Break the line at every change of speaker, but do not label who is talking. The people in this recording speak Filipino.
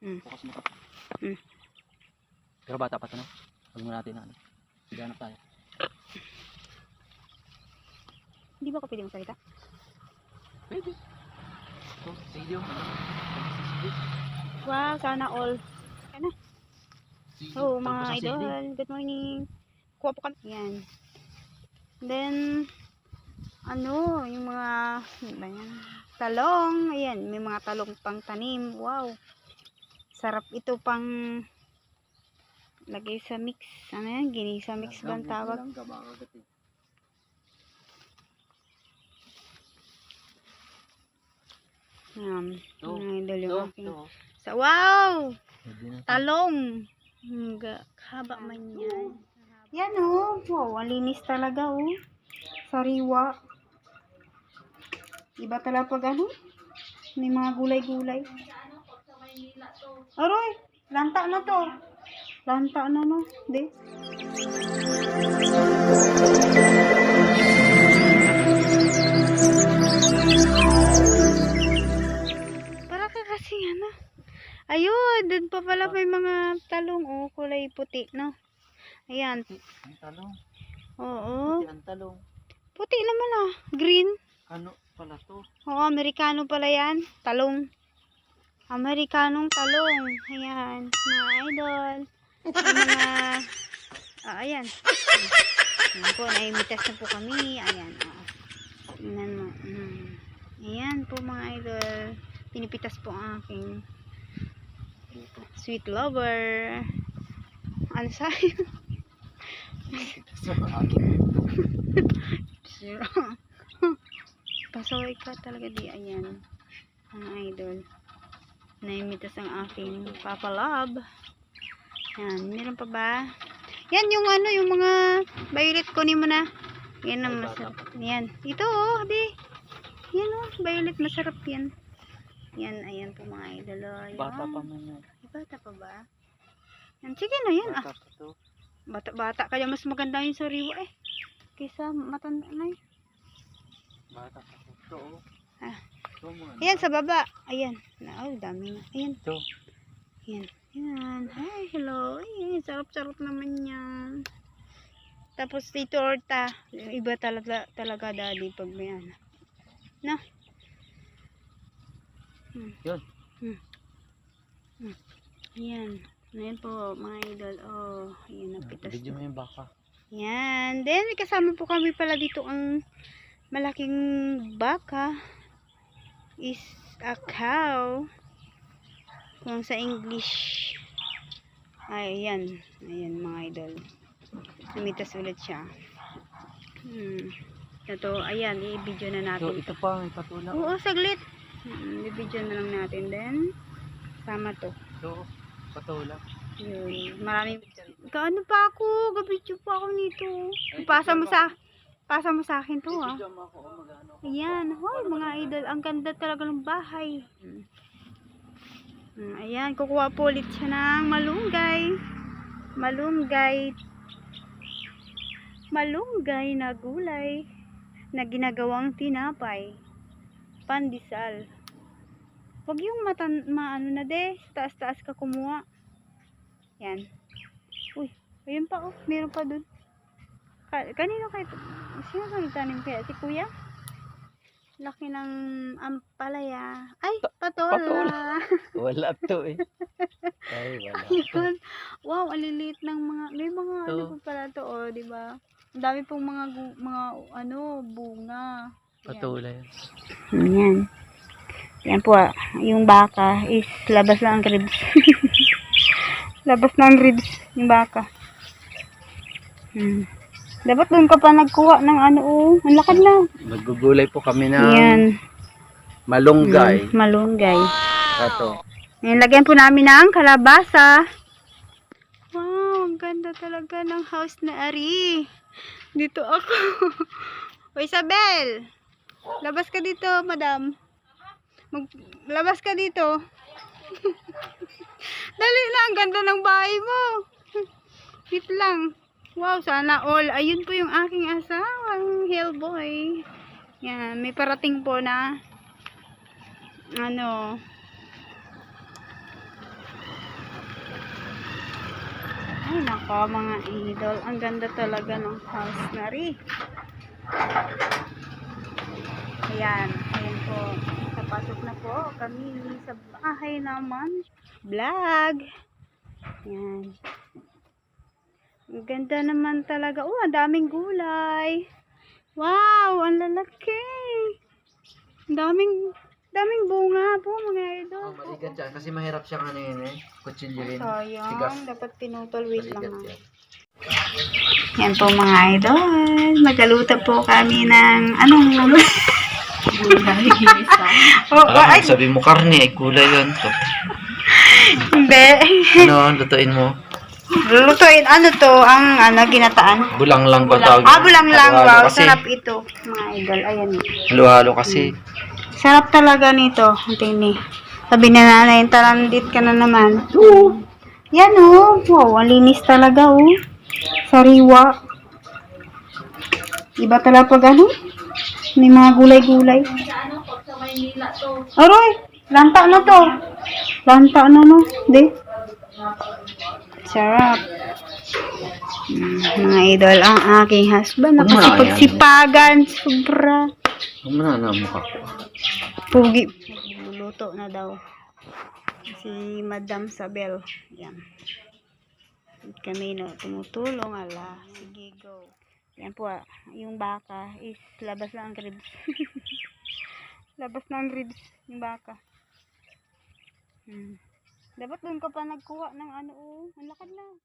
Hmm.
Bukas mo.
Hmm.
Pero bata pa to no? Huwag mo natin na ano. Siganap tayo.
Hindi ba ako pwede magsalita?
Pwede. Ito, video.
Wow, sana all. So, mga
Tapos sa CD.
idol, good morning. Kuha po kami. Yan. Then, ano, yung mga, ano ba yan? Talong. Ayan, may mga talong pang tanim. Wow. Sarap ito pang lagay sa mix. Ano yan? Ginisa mix ba ang tawag?
Eh.
Yan. Mga idol yung aking. Sa, wow! Talong. Haba man yan. Yan oh. Wow, ang linis talaga oh. Sariwa. Iba talaga pag ano? May mga gulay-gulay. Aroy, lanta na to. Lanta na no. Di. Para ka kasi ano. Ayun, doon pa pala may mga talong oh, kulay puti, no? Ayan.
Ang talong.
Oo.
Ang talong.
Puti naman ah. Green.
Ano pala to?
Oo, Amerikano pala yan. Talong. Amerikanong talong. Ayan. Mga idol. Yung mga... Ah, ayan. Ayan po, naimitas na po kami. Ayan. Oh. Tingnan mo. Mm. Ayan po mga idol. Pinipitas po ang aking sweet lover. Ano sa'yo?
Sa akin.
Zero. Pasaway ka talaga di. Ayan. Mga idol. Naimitas ang aking Papa Love. Yan. Meron pa ba? Yan yung ano, yung mga violet kunin mo na. Yan ang masarap.
bata
Yan. Ito oh, di. Yan oh, violet masarap yan. Yan, ayan po mga idol. oh. Yan.
Bata pa man yan.
Bata pa ba? Yan, sige na yan. Ah,
Bata pa to.
bata-bata kaya mas maganda yung sariwa eh. Kaysa matanda na eh.
Bata pa to. Ito oh.
Ah. Ayan, sa baba. Ayan. Na, oh, dami na. Ayan.
Ito.
Ayan. Ayan. Hi, hello. Ayan, sarap-sarap naman yan. Tapos si torta. Iba talaga, talaga daddy pag may ano. Na? Hmm.
Yun.
Hmm. Hmm. Ayan. Ayan po, mga idol. Oh, ayan, napitas
Video mo yung baka.
Yan. Then, kasama po kami pala dito ang malaking baka is a cow. Kung sa English. Ay, ayan. Ayan, mga idol. Lumitas ulit siya. Hmm. Ito, ayan. I-video na natin.
ito pa. May patula.
Oo, saglit. Hmm, i-video na lang natin. Then, sama to.
Ito. Patula.
Yun. Maraming Kaano pa ako? Gabidyo pa ako nito. Pasa mo sa pasa mo sa akin to ah.
Oh.
Ayan. Hoy, mga idol. Ang ganda talaga ng bahay. Hmm. Hmm, Ayan. Kukuha po ulit siya ng malunggay. Malunggay. Malunggay na gulay na ginagawang tinapay. Pandesal. Huwag yung matan, maano na de. Taas-taas ka kumuha. Yan. Uy, ayun pa oh. Meron pa dun. Ka kanino kayo? Sino ka nagtanim kaya? Si kuya? Laki ng ampalaya. Ay, patola.
patola. Wala to eh. Ay, wala.
Yun. Wow, ang liliit ng mga, may mga
Ito.
ano pa pala to, oh, di ba? Ang dami pong mga, gu- mga, ano, bunga.
Patula yan.
Ayan. Yan po, ah. yung baka is labas lang ang ribs. labas na ang ribs, yung baka. Hmm. Dapat doon ka pa nagkuha ng ano, oh. Ang lakad na.
Magugulay po kami ng
Yan.
malunggay.
Hmm, malunggay.
Ito.
Ngayon, lagyan po namin ng kalabasa. Wow, ang ganda talaga ng house na Ari. Dito ako. o Isabel, labas ka dito, madam. Mag labas ka dito. Dali na, ang ganda ng bahay mo. Wait lang. Wow, sana all. Ayun po yung aking asawang Hellboy. Yan, may parating po na ano ay nako mga idol. Ang ganda talaga ng house na rin. Ayan, ayan po. Napasok na po kami sa bahay naman. Vlog. Ayan. Ganda naman talaga. Oh, ang daming gulay. Wow, ang lalaki. Ang daming, daming bunga po mga idol.
Oh, maligat yan. Kasi mahirap siyang ano yun eh. Kutsilyoin.
Sayang,
Tigas.
dapat pinutol. Wait lang.
Maligat
ah.
yan.
Yan po mga idol. Magaluto po kami ng anong ano? Gulay. oh, oh, ay,
sabi mo karne, ay gulay yun.
Hindi.
ano, lutuin mo?
Lulutuin. Ano to? Ang ano, ginataan?
Bulang lang ba tawag?
Ah, bulang lang.
Halo-halo
Wow,
kasi.
sarap ito. Mga idol. Ayan.
Halo-halo kasi.
Sarap talaga nito. Ang tini. Sabi na nanay, talandit ka na naman. Oo. Yan oh. Wow, ang linis talaga oh. Sariwa. Iba talaga pag ano? May mga gulay-gulay. Aroy, lanta na to. Lanta na no. Di. Sarap. Mm, mga idol, ang aking husband. Nakasipagsipagan. Sobra.
Huwag mo na na mukha ko.
Pugi. Luluto na daw. Si Madam Sabel. Yan. At Kami no, tumutulong. Ala. Sige, go. Yan po ah. Yung baka is labas na ang ribs. labas na ang ribs. Yung baka. Hmm. Dapat doon ka pa nagkuha ng ano oh. Ang lakad na.